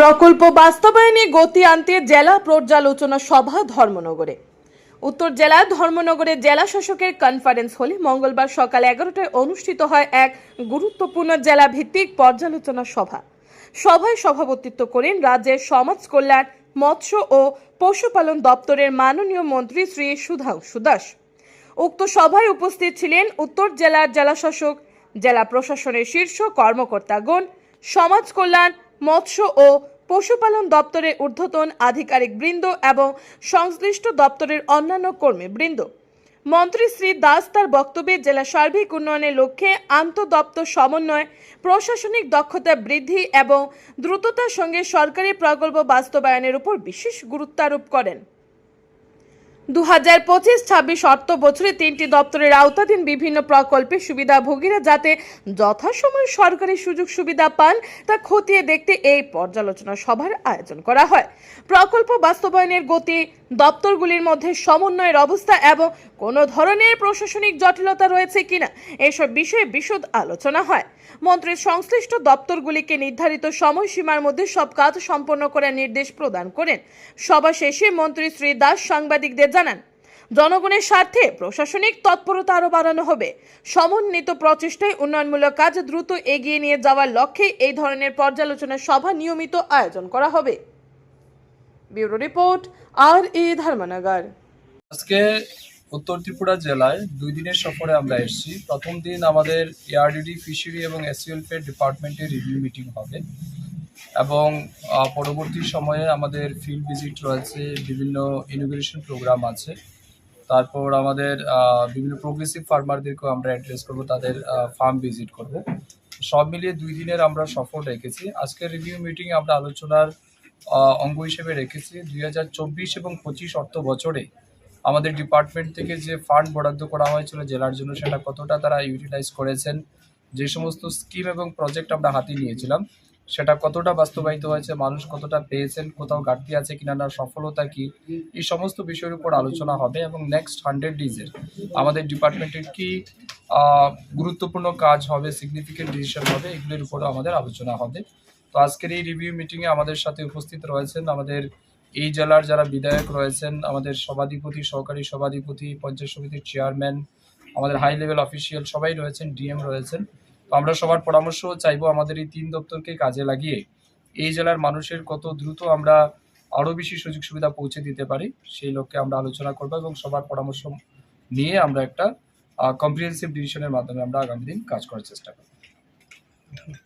প্রকল্প বাস্তবায়নে গতি আনতে জেলা পর্যালোচনা সভা ধর্মনগরে। উত্তর জেলা ধর্মনগরে জেলা শাসকের কনফারেন্স হলে মঙ্গলবার সকাল এগারোটায় অনুষ্ঠিত হয় এক গুরুত্বপূর্ণ জেলা ভিত্তিক পর্যালোচনা সভা। সভায় সভাপতিত্ব করেন রাজ্যের সমাজ কল্যাণ, মৎস্য ও পশুপালন দপ্তরের মাননীয় মন্ত্রী শ্রী সুধাংশু দাস। উক্ত সভায় উপস্থিত ছিলেন উত্তর জেলার জেলাশাসক জেলা প্রশাসনের শীর্ষ কর্মকর্তাগণ, সমাজ কল্যাণ মৎস্য ও পশুপালন দপ্তরের ঊর্ধ্বতন আধিকারিক বৃন্দ এবং সংশ্লিষ্ট দপ্তরের অন্যান্য কর্মী বৃন্দ। মন্ত্রী শ্রী দাস তার বক্তব্যে জেলা সার্বিক উন্নয়নের লক্ষ্যে আন্তঃদপ্তর সমন্বয়, প্রশাসনিক দক্ষতা বৃদ্ধি এবং দ্রুততার সঙ্গে সরকারি প্রকল্প বাস্তবায়নের উপর বিশেষ গুরুত্বারোপ করেন। দু হাজার পঁচিশ ছাব্বিশ অর্থ বছরে তিনটি দপ্তরের আওতাধীন বিভিন্ন প্রকল্পের সুবিধাভোগীরা যাতে যথাসময়ে সরকারি সুযোগ সুবিধা পান, তা খতিয়ে দেখতে এই পর্যালোচনা সভার আয়োজন করা হয়। প্রকল্প বাস্তবায়নের গতি, দপ্তরগুলির মধ্যে সমন্বয়ের অবস্থা এবং কোনো ধরনের প্রশাসনিক জটিলতা রয়েছে কিনা, এসব বিষয়ে বিশদ আলোচনা হয়। মন্ত্রীর সংশ্লিষ্ট দপ্তরগুলিকে নির্ধারিত সময়সীমার মধ্যে সব কাজ সম্পন্ন করার নির্দেশ প্রদান করেন। সভা শেষে মন্ত্রী শ্রী দাস সাংবাদিকদের জানান, জনগণের স্বার্থে প্রশাসনিক তৎপরতা আরও বাড়ানো হবে। সমন্বিত প্রচেষ্টায় উন্নয়নমূলক কাজ দ্রুত এগিয়ে নিয়ে যাওয়ার লক্ষ্যে এই ধরনের পর্যালোচনা সভা নিয়মিত আয়োজন করা হবে। Bureau report, R A Dharmanagar. আজকে উত্তর ত্রিপুরা জেলায় দুই দিনের সফরে আমরা এসেছি। প্রথম দিন আমাদের এআরডিডি ফিশারি এবং এসিওলফেয়ার ডিপার্টমেন্টের রিভিউ মিটিং হবে। এবং পরবর্তী সময়ে আমাদের ফিল্ড ভিজিট রয়েছে, বিভিন্ন ইনোগ্রেশন প্রোগ্রাম আছে। তারপর আমাদের বিভিন্ন প্রোগ্রেসিভ ফার্মারদেরকেও আমরা অ্যাড্রেস করব, তাদের ফার্ম ভিজিট করব। সব মিলিয়ে দুই দিনের আমরা সফর রেখেছি। আজকের রিভিউ মিটিংয়ে আমরা আলোচনার অঙ্গ হিসেবে রেখেছি। দুই হাজার চব্বিশ এবং পঁচিশ অর্থ বছরে আমাদের ডিপার্টমেন্ট থেকে যে ফান্ড বরাদ্দ করা হয়েছিল জেলার জন্য, সেটা কতটা তারা ইউটিলাইজ করেছেন, যে সমস্ত স্কিম এবং প্রজেক্ট আমরা হাতে নিয়েছিলাম। সেটা কতটা বাস্তবায়িত হয়েছে, মানুষ কতটা পেয়েছেন, কোথাও ঘাটতি আছে কিনা না, সফলতা কি, এই সমস্ত বিষয়ের উপর আলোচনা হবে এবং নেক্সট হান্ড্রেড ডিজের আমাদের ডিপার্টমেন্টের কি গুরুত্বপূর্ণ কাজ হবে সিগনিফিকেন্ট ডিসিশন হবে, এগুলির উপরও আমাদের আলোচনা হবে। তো আজকের এই রিভিউ মিটিংয়ে আমাদের সাথে উপস্থিত রয়েছেন আমাদের এই জেলার যারা বিধায়ক রয়েছেন, আমাদের সভাধিপতি, সহকারী সভাধিপতি, পঞ্চায়েত সমিতির চেয়ারম্যান আমাদের হাই লেভেল অফিসিয়াল সবাই রয়েছেন ডিএম রয়েছেন। তো আমরা সবার পরামর্শ চাইব আমাদের এই তিন দপ্তরকে কাজে লাগিয়ে এই জেলার মানুষের কত দ্রুত আমরা আরও বেশি সুযোগ সুবিধা পৌঁছে দিতে পারি, সেই লক্ষ্যে আমরা আলোচনা করব এবং সবার পরামর্শ নিয়ে আমরা একটা কম্প্রিহেন্সিভ ডিভিশনের মাধ্যমে আমরা আগামী দিন কাজ করার চেষ্টা করব।